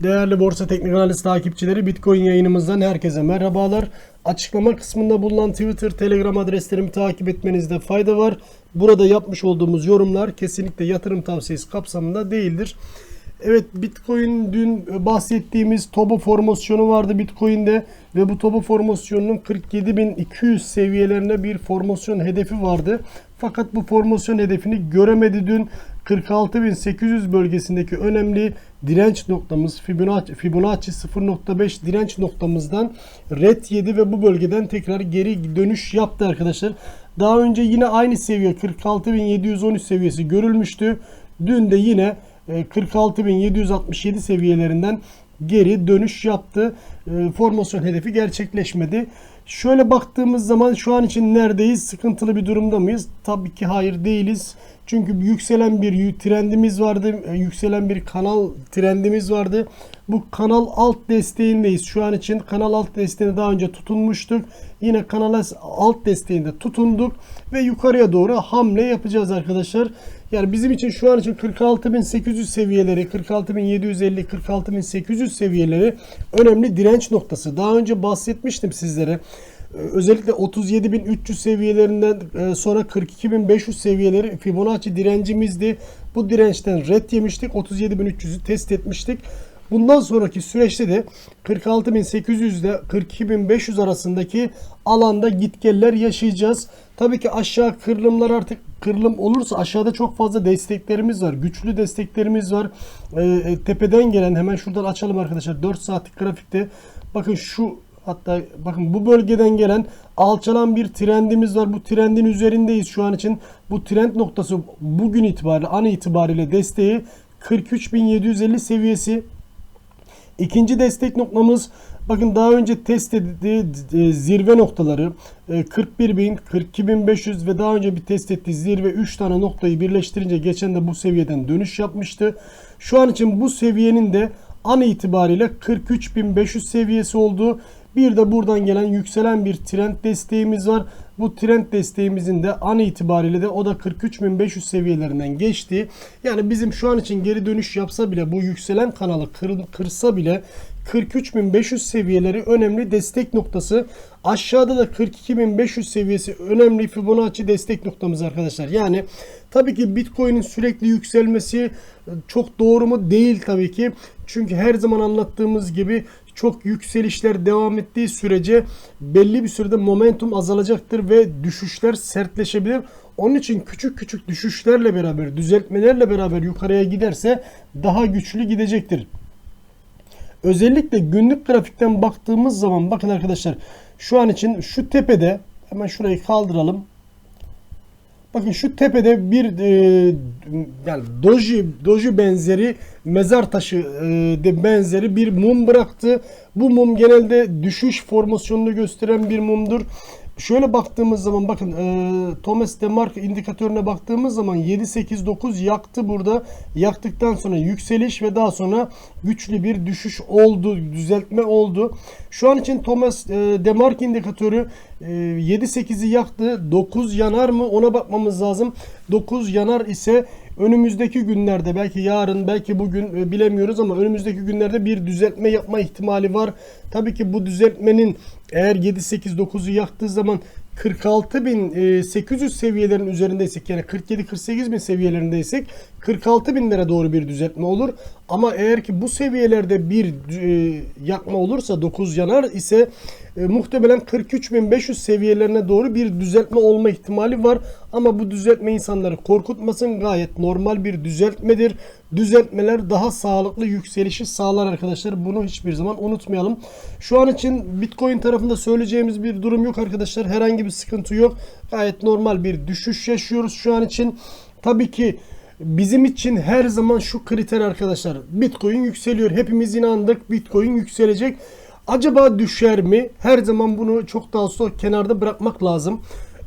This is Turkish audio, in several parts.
Değerli Borsa Teknik Analiz takipçileri Bitcoin yayınımızdan herkese merhabalar. Açıklama kısmında bulunan Twitter, Telegram adreslerimi takip etmenizde fayda var. Burada yapmış olduğumuz yorumlar kesinlikle yatırım tavsiyesi kapsamında değildir. Evet Bitcoin dün bahsettiğimiz Tobo formasyonu vardı Bitcoin'de ve bu Tobo formasyonunun 47.200 seviyelerine bir formasyon hedefi vardı. Fakat bu formasyon hedefini göremedi dün 46.800 bölgesindeki önemli direnç noktamız Fibonacci, Fibonacci 0.5 direnç noktamızdan red yedi ve bu bölgeden tekrar geri dönüş yaptı arkadaşlar. Daha önce yine aynı seviye 46.713 seviyesi görülmüştü. Dün de yine e, 46.767 seviyelerinden geri dönüş yaptı. E, Formasyon hedefi gerçekleşmedi. Şöyle baktığımız zaman şu an için neredeyiz? Sıkıntılı bir durumda mıyız? Tabii ki hayır değiliz. Çünkü yükselen bir trendimiz vardı. e, Yükselen bir kanal trendimiz vardı. Bu kanal alt desteğindeyiz. Şu an için kanal alt desteğine daha önce tutunmuştuk. Yine kanal alt desteğinde tutunduk ve yukarıya doğru hamle yapacağız arkadaşlar. Yani bizim için şu an için 46.800 seviyeleri, 46.750, 46.800 seviyeleri önemli direnç noktası. Daha önce bahsetmiştim sizlere. Ee, Özellikle 37.300 seviyelerinden e, sonra 42.500 seviyeleri Fibonacci direncimizdi. Bu dirençten red yemiştik. 37.300'ü test etmiştik. Bundan sonraki süreçte de 46.800 ile 42.500 arasındaki alanda gitgeller yaşayacağız. Tabii ki aşağı kırılımlar artık kırılım olursa aşağıda çok fazla desteklerimiz var. Güçlü desteklerimiz var. Ee, tepeden gelen hemen şuradan açalım arkadaşlar. 4 saatlik grafikte bakın şu hatta bakın bu bölgeden gelen alçalan bir trendimiz var. Bu trendin üzerindeyiz şu an için. Bu trend noktası bugün itibariyle an itibariyle desteği 43.750 seviyesi. İkinci destek noktamız bakın daha önce test edildiği e, zirve noktaları e, 41.000, 42.500 ve daha önce bir test ettiği zirve 3 tane noktayı birleştirince geçen de bu seviyeden dönüş yapmıştı. Şu an için bu seviyenin de an itibariyle 43.500 seviyesi oldu. Bir de buradan gelen yükselen bir trend desteğimiz var. Bu trend desteğimizin de an itibariyle de o da 43.500 seviyelerinden geçti. Yani bizim şu an için geri dönüş yapsa bile bu yükselen kanalı kır, kırsa bile 43.500 seviyeleri önemli destek noktası. Aşağıda da 42.500 seviyesi önemli Fibonacci destek noktamız arkadaşlar. Yani tabii ki Bitcoin'in sürekli yükselmesi çok doğru mu? Değil tabii ki. Çünkü her zaman anlattığımız gibi çok yükselişler devam ettiği sürece belli bir sürede momentum azalacaktır ve düşüşler sertleşebilir. Onun için küçük küçük düşüşlerle beraber, düzeltmelerle beraber yukarıya giderse daha güçlü gidecektir. Özellikle günlük grafikten baktığımız zaman bakın arkadaşlar şu an için şu tepede hemen şurayı kaldıralım. Bakın şu tepede bir e, yani doji doji benzeri mezar taşı e, de benzeri bir mum bıraktı. Bu mum genelde düşüş formasyonunu gösteren bir mumdur. Şöyle baktığımız zaman bakın e, Thomas Demark indikatörüne baktığımız zaman 7 8 9 yaktı burada. Yaktıktan sonra yükseliş ve daha sonra güçlü bir düşüş oldu, düzeltme oldu. Şu an için Thomas e, Demark indikatörü e, 7 8'i yaktı. 9 yanar mı? Ona bakmamız lazım. 9 yanar ise önümüzdeki günlerde belki yarın belki bugün e, bilemiyoruz ama önümüzdeki günlerde bir düzeltme yapma ihtimali var. Tabii ki bu düzeltmenin eğer 7 8 9'u yaktığı zaman 46.800 seviyelerin üzerindeysek yani 47-48 bin seviyelerindeyse 46 binlere doğru bir düzeltme olur. Ama eğer ki bu seviyelerde bir e, yakma olursa 9 yanar ise e, muhtemelen 43.500 seviyelerine doğru bir düzeltme olma ihtimali var. Ama bu düzeltme insanları korkutmasın gayet normal bir düzeltmedir. Düzeltmeler daha sağlıklı yükselişi sağlar arkadaşlar. Bunu hiçbir zaman unutmayalım. Şu an için Bitcoin tarafında söyleyeceğimiz bir durum yok arkadaşlar. Herhangi bir sıkıntı yok. Gayet normal bir düşüş yaşıyoruz şu an için. Tabii ki bizim için her zaman şu kriter arkadaşlar. Bitcoin yükseliyor. Hepimiz inandık Bitcoin yükselecek. Acaba düşer mi? Her zaman bunu çok daha sonra kenarda bırakmak lazım.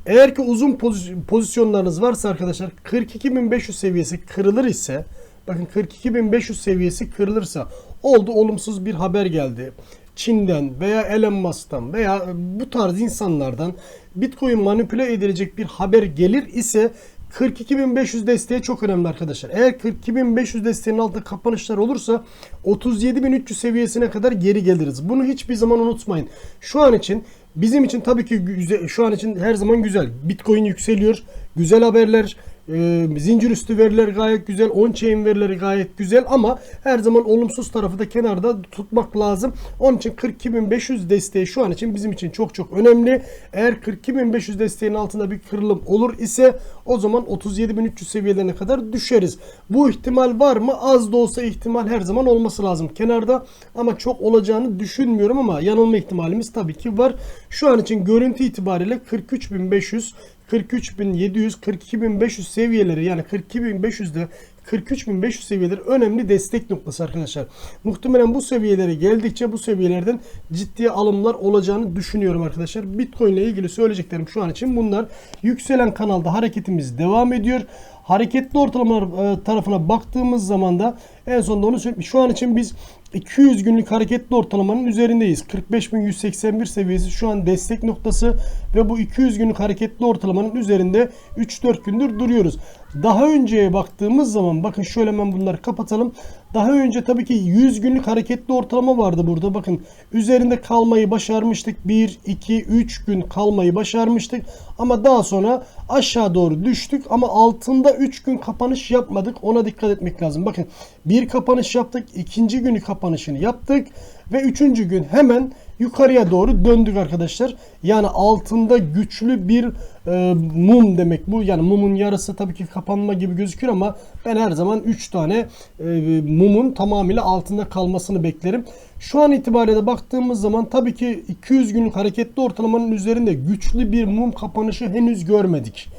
Eğer ki uzun poz- pozisyonlarınız varsa arkadaşlar 42.500 seviyesi kırılır ise bakın 42.500 seviyesi kırılırsa oldu olumsuz bir haber geldi. Çin'den veya Elon Musk'tan veya bu tarz insanlardan Bitcoin manipüle edilecek bir haber gelir ise 42.500 desteği çok önemli arkadaşlar. Eğer 42.500 desteğinin altında kapanışlar olursa 37.300 seviyesine kadar geri geliriz. Bunu hiçbir zaman unutmayın. Şu an için bizim için tabii ki güzel, şu an için her zaman güzel. Bitcoin yükseliyor. Güzel haberler. E, zincir üstü veriler gayet güzel. On-chain verileri gayet güzel ama her zaman olumsuz tarafı da kenarda tutmak lazım. Onun için 42.500 desteği şu an için bizim için çok çok önemli. Eğer 42.500 desteğin altında bir kırılım olur ise o zaman 37.300 seviyelerine kadar düşeriz. Bu ihtimal var mı? Az da olsa ihtimal her zaman olması lazım kenarda ama çok olacağını düşünmüyorum ama yanılma ihtimalimiz tabii ki var. Şu an için görüntü itibariyle 43.500 43.700 42.500 seviyeleri yani 42.500'de 43.500 seviyeleri önemli destek noktası arkadaşlar. Muhtemelen bu seviyelere geldikçe bu seviyelerden ciddi alımlar olacağını düşünüyorum arkadaşlar. Bitcoin ile ilgili söyleyeceklerim şu an için bunlar. Yükselen kanalda hareketimiz devam ediyor. Hareketli ortalamalar e, tarafına baktığımız zaman da en sonunda onu söyleyeyim. Şu an için biz 200 günlük hareketli ortalamanın üzerindeyiz. 45.181 seviyesi şu an destek noktası ve bu 200 günlük hareketli ortalamanın üzerinde 3-4 gündür duruyoruz. Daha önceye baktığımız zaman bakın şöyle hemen bunları kapatalım. Daha önce tabii ki 100 günlük hareketli ortalama vardı burada. Bakın üzerinde kalmayı başarmıştık. 1, 2, 3 gün kalmayı başarmıştık. Ama daha sonra aşağı doğru düştük. Ama altında 3 gün kapanış yapmadık. Ona dikkat etmek lazım. Bakın bir kapanış yaptık. ikinci günü kapanışını yaptık. Ve üçüncü gün hemen yukarıya doğru döndük arkadaşlar. Yani altında güçlü bir e, mum demek bu. Yani mumun yarısı tabii ki kapanma gibi gözükür ama ben her zaman 3 tane e, mumun tamamıyla altında kalmasını beklerim. Şu an itibariyle baktığımız zaman tabii ki 200 günlük hareketli ortalamanın üzerinde güçlü bir mum kapanışı henüz görmedik.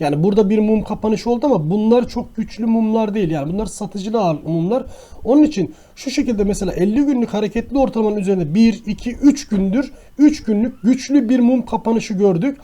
Yani burada bir mum kapanış oldu ama bunlar çok güçlü mumlar değil. Yani bunlar satıcılı mumlar. Onun için şu şekilde mesela 50 günlük hareketli ortalamanın üzerinde 1, 2, 3 gündür 3 günlük güçlü bir mum kapanışı gördük.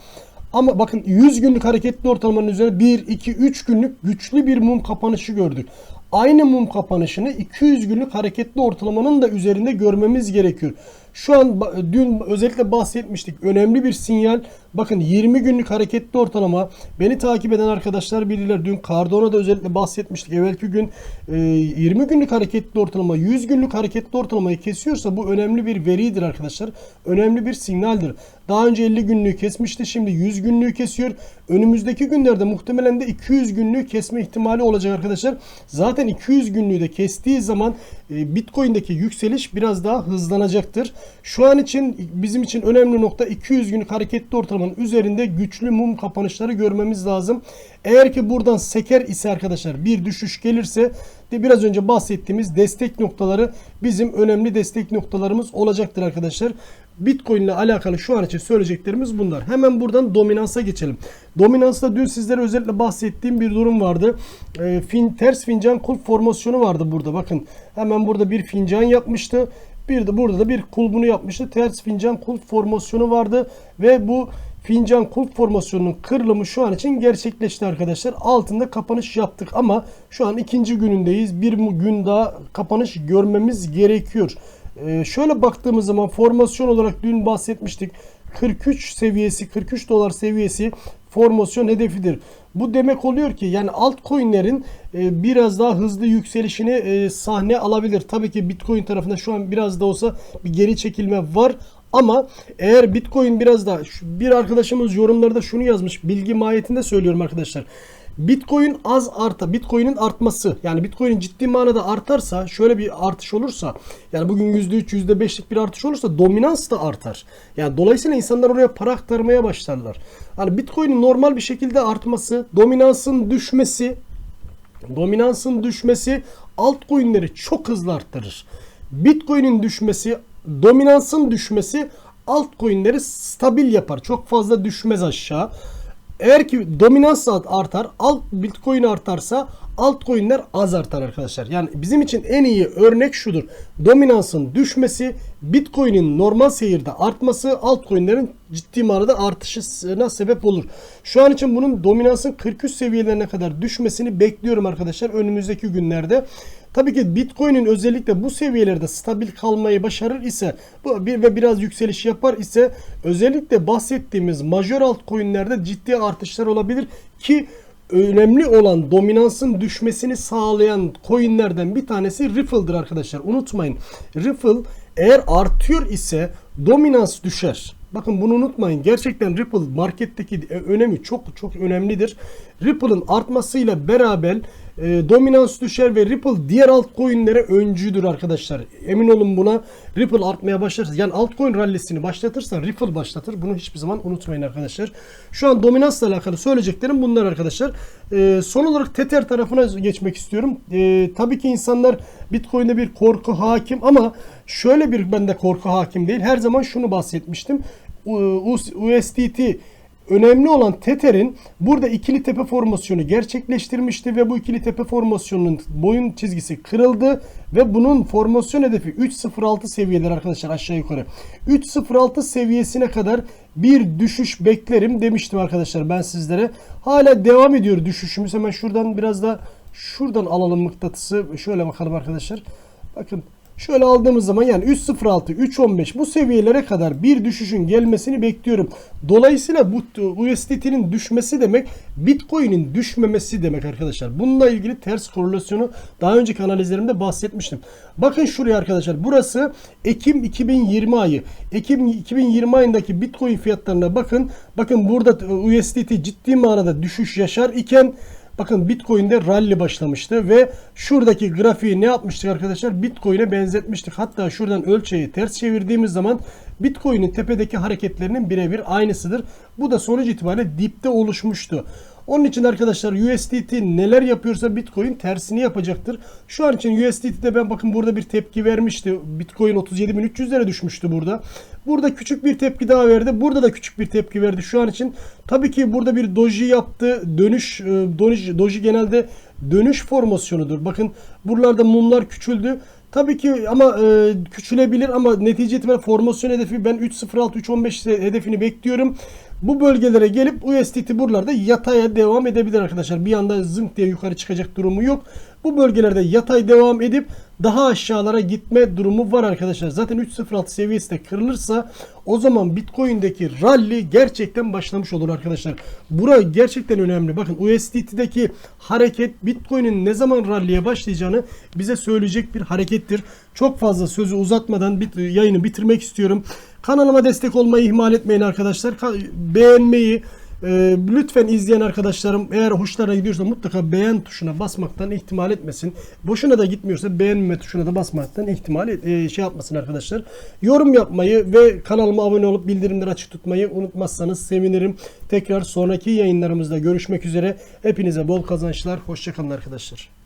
Ama bakın 100 günlük hareketli ortalamanın üzerinde 1, 2, 3 günlük güçlü bir mum kapanışı gördük. Aynı mum kapanışını 200 günlük hareketli ortalamanın da üzerinde görmemiz gerekiyor. Şu an dün özellikle bahsetmiştik. Önemli bir sinyal. Bakın 20 günlük hareketli ortalama. Beni takip eden arkadaşlar bilirler. Dün Cardano'da özellikle bahsetmiştik. Evvelki gün 20 günlük hareketli ortalama 100 günlük hareketli ortalamayı kesiyorsa bu önemli bir veridir arkadaşlar. Önemli bir sinyaldir. Daha önce 50 günlüğü kesmişti. Şimdi 100 günlüğü kesiyor. Önümüzdeki günlerde muhtemelen de 200 günlüğü kesme ihtimali olacak arkadaşlar. Zaten 200 günlüğü de kestiği zaman Bitcoin'deki yükseliş biraz daha hızlanacaktır. Şu an için bizim için önemli nokta 200 günlük hareketli ortalamanın üzerinde güçlü mum kapanışları görmemiz lazım. Eğer ki buradan seker ise arkadaşlar bir düşüş gelirse de biraz önce bahsettiğimiz destek noktaları bizim önemli destek noktalarımız olacaktır arkadaşlar. Bitcoin ile alakalı şu an için söyleyeceklerimiz bunlar. Hemen buradan dominansa geçelim. Dominansta dün sizlere özellikle bahsettiğim bir durum vardı. E, fin, ters fincan kulp formasyonu vardı burada. Bakın hemen burada bir fincan yapmıştı. Bir de burada da bir kulbunu yapmıştı. Ters fincan kulp formasyonu vardı ve bu fincan kulp formasyonunun kırılımı şu an için gerçekleşti arkadaşlar. Altında kapanış yaptık ama şu an ikinci günündeyiz. Bir gün daha kapanış görmemiz gerekiyor. Ee, şöyle baktığımız zaman formasyon olarak dün bahsetmiştik. 43 seviyesi 43 dolar seviyesi formasyon hedefidir. Bu demek oluyor ki yani altcoin'lerin e, biraz daha hızlı yükselişini e, sahne alabilir. Tabii ki Bitcoin tarafında şu an biraz da olsa bir geri çekilme var ama eğer Bitcoin biraz daha bir arkadaşımız yorumlarda şunu yazmış. Bilgi mahiyetinde söylüyorum arkadaşlar. Bitcoin az arta, Bitcoin'in artması yani Bitcoin'in ciddi manada artarsa şöyle bir artış olursa yani bugün %3 %5'lik bir artış olursa dominans da artar. Yani dolayısıyla insanlar oraya para aktarmaya başlarlar. Hani Bitcoin'in normal bir şekilde artması, dominansın düşmesi dominansın düşmesi altcoin'leri çok hızlı arttırır. Bitcoin'in düşmesi, dominansın düşmesi altcoin'leri stabil yapar. Çok fazla düşmez aşağı. Eğer ki dominans artar, alt Bitcoin artarsa altcoin'ler az artar arkadaşlar. Yani bizim için en iyi örnek şudur. Dominansın düşmesi, Bitcoin'in normal seyirde artması altcoin'lerin ciddi manada artışına sebep olur. Şu an için bunun dominansın 43 seviyelerine kadar düşmesini bekliyorum arkadaşlar önümüzdeki günlerde. Tabii ki Bitcoin'in özellikle bu seviyelerde stabil kalmayı başarır ise bu bir ve biraz yükseliş yapar ise özellikle bahsettiğimiz majör altcoin'lerde ciddi artışlar olabilir ki önemli olan dominansın düşmesini sağlayan coinlerden bir tanesi Ripple'dır arkadaşlar. Unutmayın. Ripple eğer artıyor ise dominans düşer. Bakın bunu unutmayın. Gerçekten Ripple marketteki e, önemi çok çok önemlidir. Ripple'ın artmasıyla beraber e, dominans düşer ve Ripple diğer altcoin'lere öncüdür arkadaşlar. Emin olun buna. Ripple artmaya başlarsa yani altcoin rallisini başlatırsa Ripple başlatır. Bunu hiçbir zaman unutmayın arkadaşlar. Şu an dominansla alakalı söyleyeceklerim bunlar arkadaşlar. E, son olarak Tether tarafına geçmek istiyorum. E, tabii ki insanlar Bitcoin'de bir korku hakim ama şöyle bir bende korku hakim değil. Her zaman şunu bahsetmiştim. USDT Önemli olan Tether'in burada ikili tepe formasyonu gerçekleştirmişti ve bu ikili tepe formasyonunun boyun çizgisi kırıldı ve bunun formasyon hedefi 3.06 seviyeler arkadaşlar aşağı yukarı. 3.06 seviyesine kadar bir düşüş beklerim demiştim arkadaşlar ben sizlere. Hala devam ediyor düşüşümüz. Hemen şuradan biraz da şuradan alalım mıknatısı. Şöyle bakalım arkadaşlar. Bakın Şöyle aldığımız zaman yani 3.06, 3.15 bu seviyelere kadar bir düşüşün gelmesini bekliyorum. Dolayısıyla bu USDT'nin düşmesi demek Bitcoin'in düşmemesi demek arkadaşlar. Bununla ilgili ters korelasyonu daha önceki analizlerimde bahsetmiştim. Bakın şuraya arkadaşlar. Burası Ekim 2020 ayı. Ekim 2020 ayındaki Bitcoin fiyatlarına bakın. Bakın burada USDT ciddi manada düşüş yaşar iken Bakın Bitcoin'de rally başlamıştı ve şuradaki grafiği ne yapmıştık arkadaşlar? Bitcoin'e benzetmiştik. Hatta şuradan ölçeği ters çevirdiğimiz zaman Bitcoin'in tepedeki hareketlerinin birebir aynısıdır. Bu da sonuç itibariyle dipte oluşmuştu. Onun için arkadaşlar USDT neler yapıyorsa Bitcoin tersini yapacaktır. Şu an için USDT'de ben bakın burada bir tepki vermişti. Bitcoin 37.300'lere düşmüştü burada. Burada küçük bir tepki daha verdi. Burada da küçük bir tepki verdi şu an için. Tabii ki burada bir doji yaptı. Dönüş e, doji, doji genelde dönüş formasyonudur. Bakın buralarda mumlar küçüldü. Tabii ki ama e, küçülebilir ama netice itibariyle formasyon hedefi ben 3.06 3.15 hedefini bekliyorum. Bu bölgelere gelip USDT buralarda yataya devam edebilir arkadaşlar. Bir anda zınk diye yukarı çıkacak durumu yok. Bu bölgelerde yatay devam edip daha aşağılara gitme durumu var arkadaşlar. Zaten 3.06 seviyesi de kırılırsa o zaman Bitcoin'deki rally gerçekten başlamış olur arkadaşlar. Bura gerçekten önemli. Bakın USDT'deki hareket Bitcoin'in ne zaman rally'e başlayacağını bize söyleyecek bir harekettir. Çok fazla sözü uzatmadan bit yayını bitirmek istiyorum. Kanalıma destek olmayı ihmal etmeyin arkadaşlar. Beğenmeyi, ee, lütfen izleyen arkadaşlarım eğer hoşlarına gidiyorsa mutlaka beğen tuşuna basmaktan ihtimal etmesin. Boşuna da gitmiyorsa beğenme tuşuna da basmaktan ihtimal et, e, şey yapmasın arkadaşlar. Yorum yapmayı ve kanalıma abone olup bildirimleri açık tutmayı unutmazsanız sevinirim. Tekrar sonraki yayınlarımızda görüşmek üzere. Hepinize bol kazançlar. Hoşçakalın arkadaşlar.